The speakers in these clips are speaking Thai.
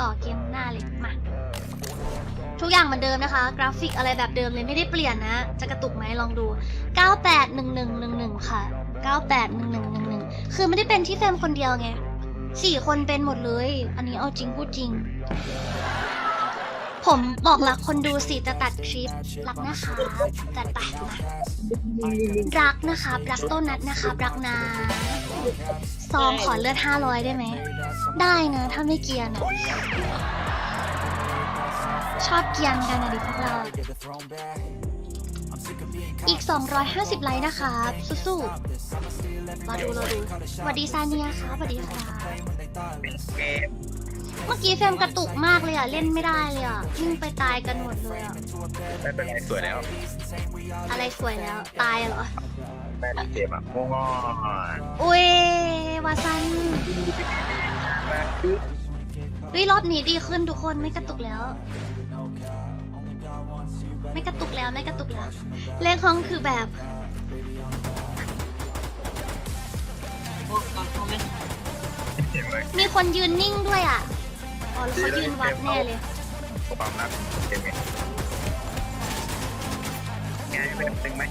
ต่อเกมหน้าเลยมาทุกอย่างเหมือนเดิมนะคะ กราฟิกอะไรแบบเดิมเลยไม่ได้เปลี่ยนนะ จะกระตุกไหมลองดู 981111 ค่ะ 981111 คือไม่ได้เป็นที่แฟมคนเดียวไงสี่คนเป็นหมดเลย อันนี้เอาจริงพูดจริง ผมบอกรักคนดูสิจะตัดคลิปรักนะคะจัดไปมารักนะครับ รักต้นนัดนะครับ รักนาซองขอเลือด500 ได้ไหม ได้นะถ้าไม่เกรียนอะชอบเกียนกันนะดิพวกเรา อีก 250 ไลค์นะคะสู้ๆรอดูเรอดูสวัสดีซาเนียค่ะสวัสดีค่ะเกม เมื่อกี้เฟรมกระตุกมากเลยอะ เล่นไม่ได้เลยอะยิ่งไปตายกันหมดเลยอะ ไม่เป็นไรสวยแล้วอะไรสวยแล้ว ตายเหรอ แม่ดีเกมอะงงอุ้ยวาซันเฮ้ยรอบนี้ดีขึ้นทุกคนไม่กระตุกแล้ว ไม่กระตุกแล้วไม่กระตุกแล้ว เลขห้องคือแบบ เห็นไหมมีคนยืนนิ่งด้วยอะอ๋อแล้วเขายืนวัดแน่เลยความรักเกมไงไงไม่ตึงไหม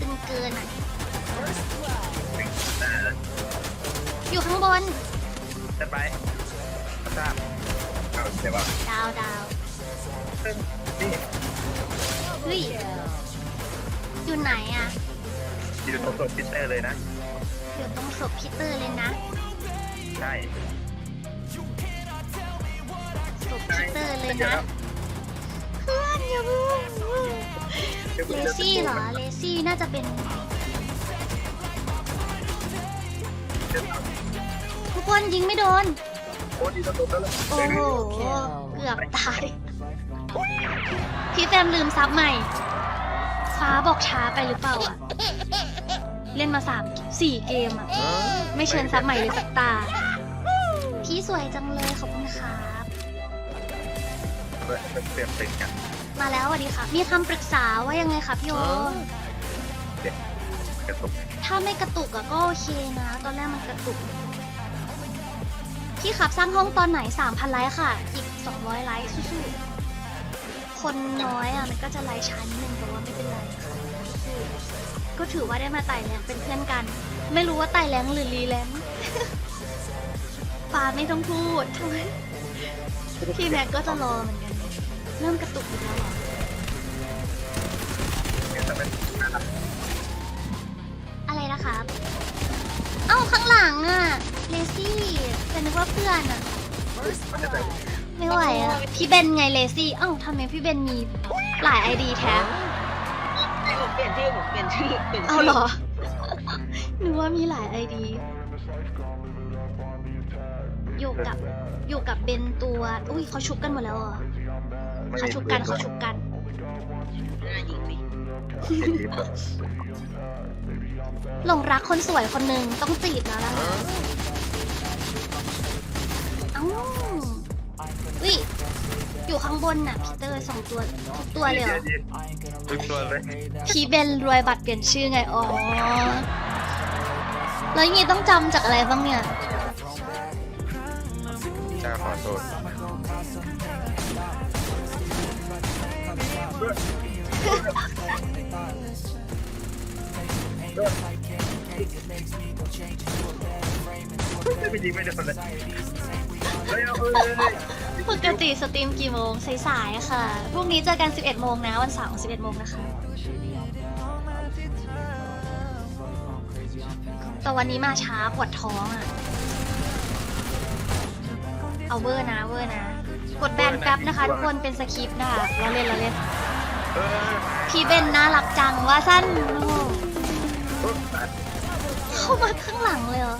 ตึงเกินอะตึงได้อยู่ข้างบนจะไปทราบเอาใช่ป่ะดาวดาวนี่เฮ้ยอยู่ไหนอะ อยู่ตรงตัวพิเตอร์เลยนะ อยู่ตรงศพพีเตอร์เลยนะใช่ศพพีเตอร์เลยนะ เพื่อนอย่าเพิ่งเลซี่เหรอ เลซี่น่าจะเป็น ทุกคนยิงไม่โดน โอ้ดีต้องโดนแล้วโอ้โห เกือบตาย พี่แฟมลืมซับใหม่ ฟ้าบอกช้าไปหรือเปล่าอะเล่นมาสามสี่เกมอะไม่เชิญซับใหม่เลยสักตา พี่สวยจังเลยขอบคุณครับเป็นเตรียมตึงกัน มาแล้วสวัสดีค่ะ มีคำปรึกษาว่ายังไงคะพี่โอกระตุกถ้าไม่กระตุกอะก็โอเคนะ ตอนแรกมันกระตุก พี่ขับสร้างห้องตอนไหน3,000ไลค์ค่ะ อีก200ไลค์สู้ๆ คนน้อยอะมันก็จะไลค์ช้านิดนึงแต่ว่าไม่เป็นไรค่ะก็ถือว่าได้มาไต่แรงเป็นเพื่อนกัน ไม่รู้ว่าไต่แรงหรือรีแรงฟ้าไม่ต้องพูดทำไมพี่แม็กก็จะรอเหมือนกัน เริ่มกระตุกอีกแล้วหรอะเป็นอะไรนะครับ เอ้าข้างหลังอะเลซี่แต่นึกว่าเพื่อนอะมันจะ ไม่ไหวอะพี่เบนไงเลซี่เอ้าทำไมพี่เบนมีหลายไอดีแท้ผมเปลี่ยนชื่อผมเปลี่ยนชื่อเปลี่ยนเอาชื่อเหรอนึกว่ามีหลายไอดี อยู่กับอยู่กับเบนตัว อุ้ยเขาชุบกันหมดแล้วเหรอเขาชุบกันเขาชุบกัน หน้ายิงสิหลงรักคนสวยคนหนึ่งต้องจีบแล้วล่ะเอ้า อุ้ยอยู่ข้างบนน่ะพีเตอร์สองตัวทุกตัวเลยเหรอทุกตัวเลยพี่เบนรวยบัตรเปลี่ยนชื่อไงอ๋อแล้วอย่างงี้ต้องจำจากอะไรบ้างเนี่ยจ้าขอโทษไม่ยิงไม่โดนเลยเฮ้ยเอาเอ้ย ปกติสตรีมกี่โมงสายๆค่ะ พรุ่งนี้เจอกัน 11 โมงนะ วันเสาร์11 โมงนะคะ แต่วันนี้มาช้าปวดท้องอะ เอาเวอร์นะเวอร์นะ กดแบนแป๊บนะคะทุกคนเป็นสคริปต์นะคะเราเล่นเราเล่นเออพี่เบนน่ารักจังว่าสั้นโอ้โหเออเข้ามาข้างหลังเลยเหรอ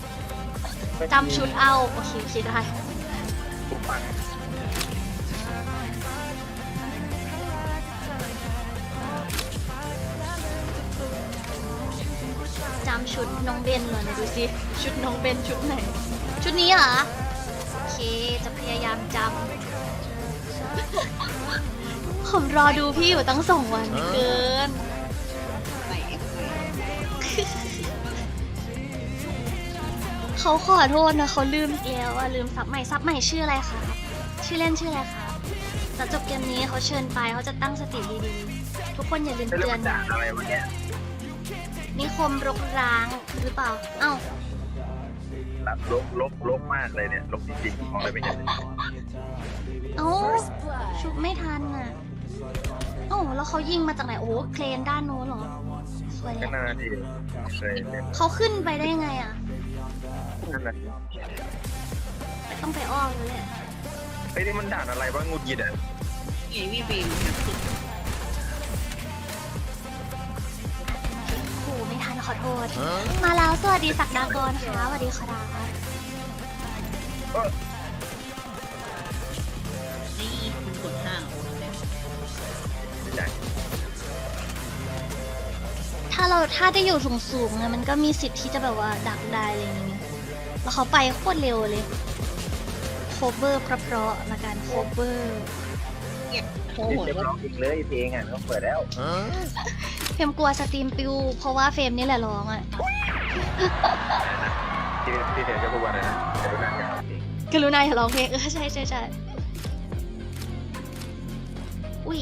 จำชุดเอา โอเคโอเคได้ ปุ๊บปังจำชุดน้องเบนเหรอเนี่ยดูสิชุดน้องเบนชุดไหน ชุดนี้เหรอโอเคจะพยายามจำ ผมรอดูพี่อยู่ตั้งสองวันเกินใส่เอฟเลยเขาขอโทษนะเขาลืมอีกแล้วอะลืมซับใหม่ซับใหม่ชื่ออะไรคะชื่อเล่นชื่ออะไรคะหลังจบเกมนี้เขาเชิญไปเขาจะตั้งสติดีๆ ทุกคนอย่าลืมเฮ้ยแล้วเตือมันนด่าอะไรวะเนี่ยนิคมรกร้างหรือเปล่า เอ้า แบบลบลบลบมากเลยเนี่ยลบจริงๆมองอะไรไม่เห็นเลยเอ้า ชุบไม่ทันอะเอ้าแล้วเขายิงมาจากไหน โอ้โหเครนด้านโน้นเหรอ สวยก็อะน่าดีเคยเล่นเขาขึ้นไปได้ยังไงอะ นั่นน่ะต้องไปอ้อมเลยแหละเฮ้ยนี่มันด่านอะไรวะงูหยิดอะไงพี่ฟิล์มโอ้โหไม่ทันขอโทษ มาแล้วสวัสดีศักดากรค่ะสวัสดีค่ะดาเออนี่คุณกดห้างไม่ใช่ถ้าเราถ้าได้อยู่สูงๆเนี่ยมันก็มีสิทธิ์ที่จะแบบว่าดักได้อะไรอย่างเงี้ยแล้วเขาไปโคตรเร็วเลยโคเวอร์เพราะๆละกันโคเวอร์เนี่ยโอ้นี่โหเดี๋ยวว่า ร้องอีกเลยเพลงอะต้องเปิดแล้วเฟรมกลัวสตรีมปิว เพราะว่าเฟรมนี่แหละร้องอะที่ที่เธอจะพูดว่าอะไรนะเดี๋ยวนั่งอย่างเพลงกรุณาอย่าร้องเพลงเออใช่ใช่ใช่อุ้ย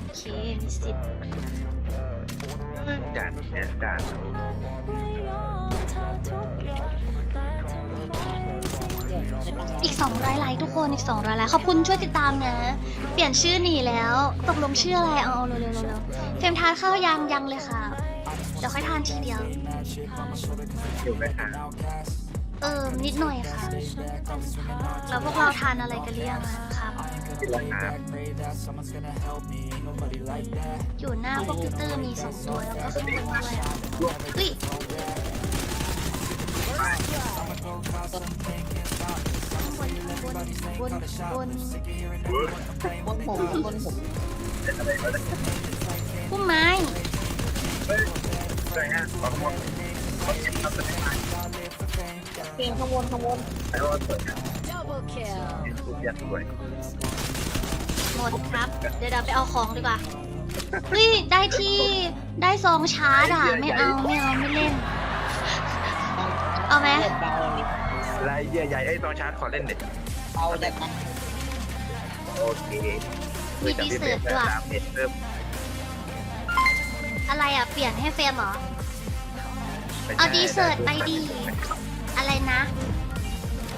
โอเคมีสิทธิ์ด่านเนี่ยด่าน อีก 200ไลค์ทุกคนอีก 200ไลค์ขอบคุณช่วยติดตามนะ เปลี่ยนชื่อหนีแล้วตกลงชื่ออะไรเอาเร็วๆเร็วๆเร็วๆเฟรมทานข้าวยังยังเลยค่ะเดี๋ยวค่อยทานทีเดียวอยู่ไม่ห่างเออนิดหน่อยค่ะ แล้วพวกเราทานอะไรกันหรือยังอะครับที่ราคาอยู่หน้าคอมพิวเตอร์มีสองตัวแล้วก็ข้างบนด้วยอะเฮ้ย บนบนบนบนบนผมบนผมพุ่มไม้เฮ้ยใช่ฮะบางคนเขาเก็บทำเป็นไงเพลงขบวนขบวนแต่ว่ยนะรูปยันสวยหมดครับ เดี๋ยวเดี๋ยวไปเอาของดีกว่าเฮ้ยได้ที่ได้ซองชาร์จอะ ไม่เอาไม่เอาไม่เล่น เอาไหมเบาเลยลายเยื่อใหญ่ไอ้ตอนชาร์จขอเล่นเด็ดเบาแต่มันโอเคคุยกับพี่เบสแล้วตามเห็นเริ่มอะไรอะ เปลี่ยนให้เฟรมเหรอไม่ใช่เอาดีเซิร์ตไปดีอะไรนะ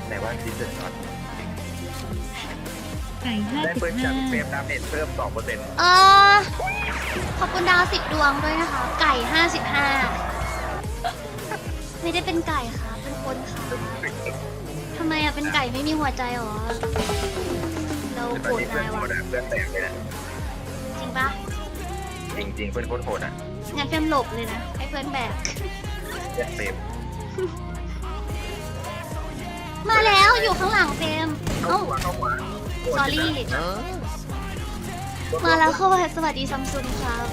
ไหนว่าดีเซิร์ตก่อนไก่ห้าได้สิบเปิดจากห้าเฟรมดาเมจเพิ่ม2เปอร์เซ็นต์เออขอบคุณดาวสิบดวงด้วยนะคะ ไก่ห้าสิบห้า ไม่ได้เป็นไก่ค่ะ เป็นคนค่ะทำไมอะ เป็นไก่ไม่มีหัวใจเหรอ เราตโกอนรธนี้เพื่อนนายโหว่ะดอะเพื่อนแตกเลยนะจริงปะจริงๆเพื่อนโคตรโหดอะงั้นเฟรมหลบเลยนะ ให้เพื่อนแบกเพื่อนเฟรมมาแล้วอยู่ข้างหลังเฟรมเข้าเอ้า หัวเข้าหัวสอรี่ มาแล้วค่ะสวัสดีซัมซุงครับ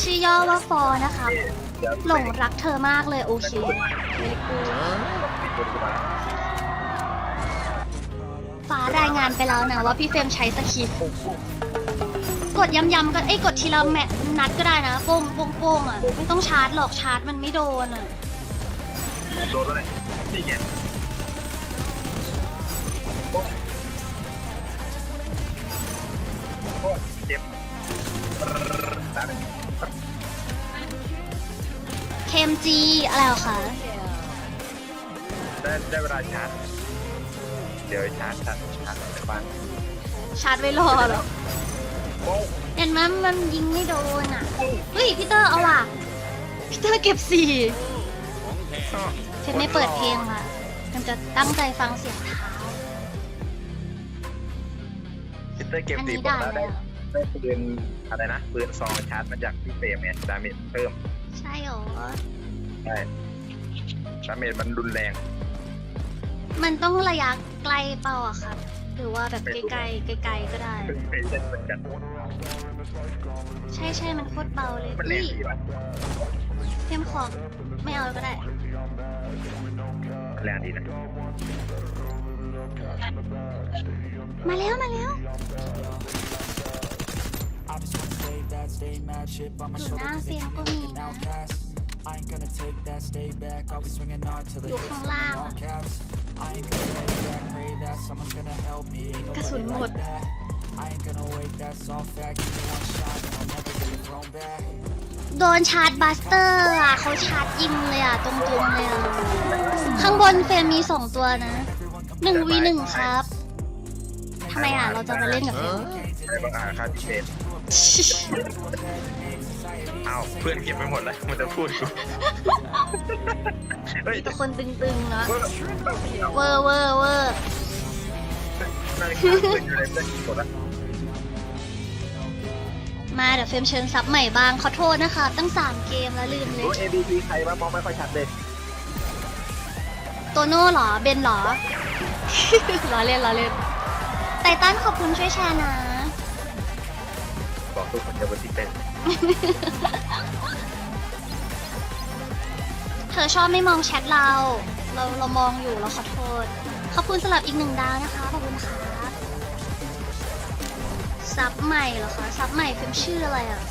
ชื่อย่อว่าฟอนะคะเดี๋ยว หลงรักเธอมากเลยโอเคฟ้ารายงานไปแล้วนะว่าพี่เฟรมใช้สคริปต์กดย้ำๆก็เอ้กดทีละแมตนัดก็ได้นะโป้งโป้งโป้งอะไม่ต้องชาร์จหรอกชาร์จมันไม่โดนอะโดนแล้วเลยนี่ไงโอ้เจ็บตาเลย เคมจีอะไรเหรอคะได้ได้เวลาชาร์จเดี๋ยวชาร์จชาร์จชาร์จในบ้านชาร์จไว้รอเหรอโอ้เห็นไหมมันยิงไม่โดนอะ เฮ้ยพี่เตอร์เอาว่ะพี่เตอร์เก็บสี่เพชรไม่เปิดเพลงว่ะมันจะตั้งใจฟังเสียงเท้า พิเตอร์เก็บอันตีนี้ผมได้แล้วได้แล้วได้ปืนอะไรนะปืนซองชาร์จมาจากพี่เฟรมเนี่ยดาเมจเพิ่ม ใช่เหรอใช่ดาเมจมันรุนแรง มันต้องระยะไกลเปล่าอะครับ หรือว่าแบบไกลๆไกลๆก็ได้เพิ่งไปเล่นเหมือนกัน ใช่ใช่มันโคตรเบาเลยมันแรอุ้งยดีว่ะเทมของไม่เอาก็ได้ แรงดีนะมาแล้วมาแล้ว อยู่หน้าเฟียงก็มีนะ I ain't gonna take that, stay back. I'll be swinging hard till the อยู่ hits ข้าง come ล่าง in all อะ caps. I ain't gonna lay back, pray that someone's gonna help me. Ain't กระสุน nobody หมด like that. I ain't gonna wait, that's all fact. Give me one shot and I'll never get it thrown back. โดนชาร์จบัสเตอร์อะเขาชาร์จยิงเลยอะตรงๆเลยอะข้างบนเฟรมมีสองตัวนะหนึ่งวีหนึ่งครับทำไมอะเราจะมาเล่นกับเฟรม อะไรบางอาคาติเชน อ้าวเพื่อนเก็บไปหมดแล้วมันจะพูดกูเฮ้ยมีแต่คนตึงๆเนาะเวอร์เวอร์เวอร์เวอร์นาฬิกาเพื่อนอยู่ในเพื่อนหมดแล้วมาเดี๋ยวเฟรมเชิญซับใหม่บ้างขอโทษนะคะ ตั้งสามเกมแล้วลืมเลรู้ ย ABP ใครบ้างมองไม่ค่อยชัดเลยโตโน่เหรอ เบนเหรอ ล้อเล่นล้อเล่นไตตันขอบคุณช่วยแชร์นะ ตัวคนจะวันที่เป็นเธอชอบไม่มองแชทเรา เราเรามองอยู่เราขอโทษ ขอบคุณสำหรับอีกหนึ่งดาวนะคะขอบคุณค่ะซับใหม่เหรอคะซับใหม่เฟมชื่ออะไรอะ